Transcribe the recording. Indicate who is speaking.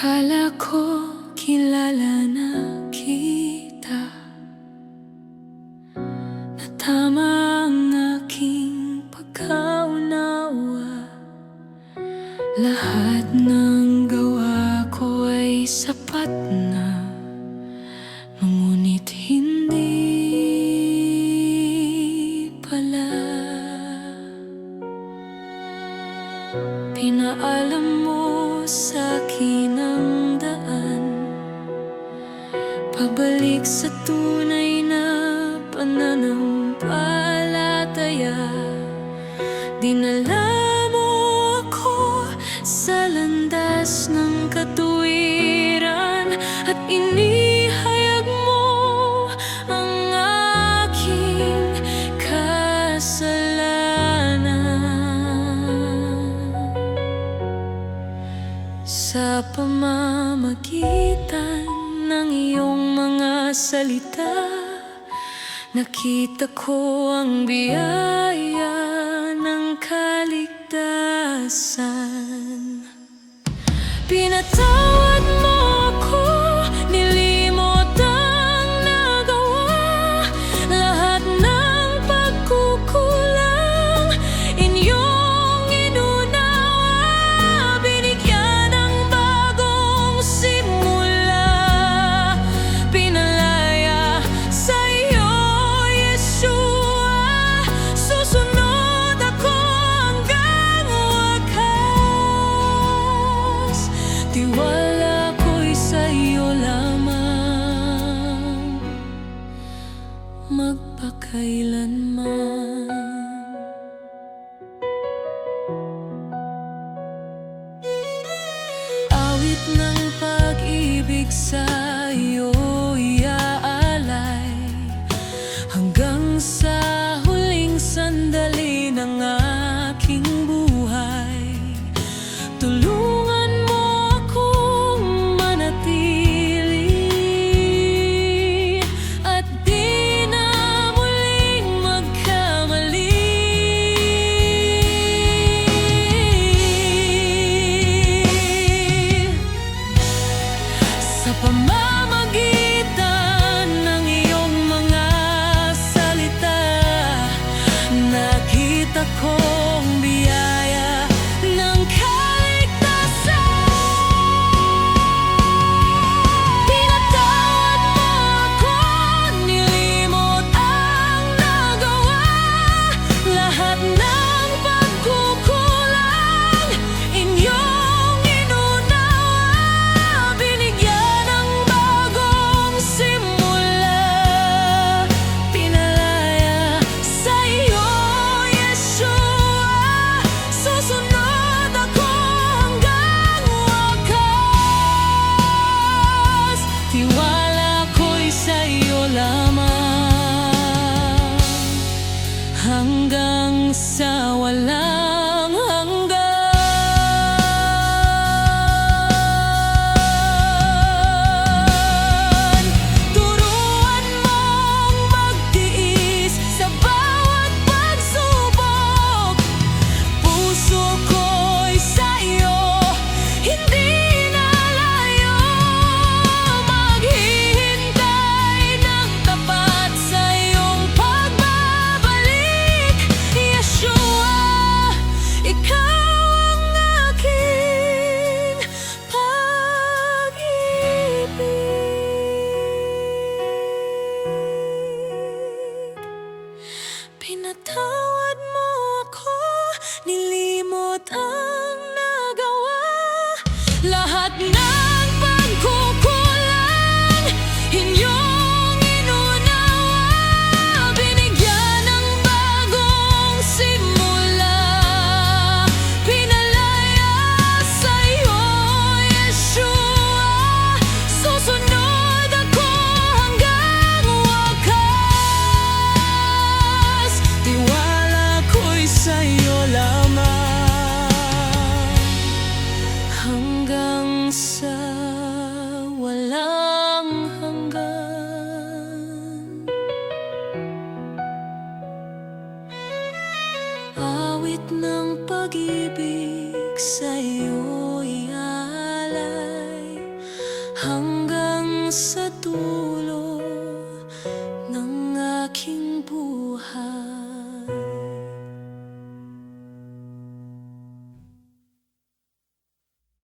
Speaker 1: Akala ko kilala na kita. Na tama ang aking pagkaunawa Lahat ng gawa ko ay sapat na. Pinaalam mo sa akin ang daan. Pabalik sa tunay na pananampalataya. Dinala Sa pamamagitan ng iyong mga salita Nakita ko ang biyaya ng kaligtasan. Pinatawa magpakailanman. Awit ng pag-ibig sa'yo. the so lahat na hanggang sa walang hanggan. Awit ng pag-ibig sa iyo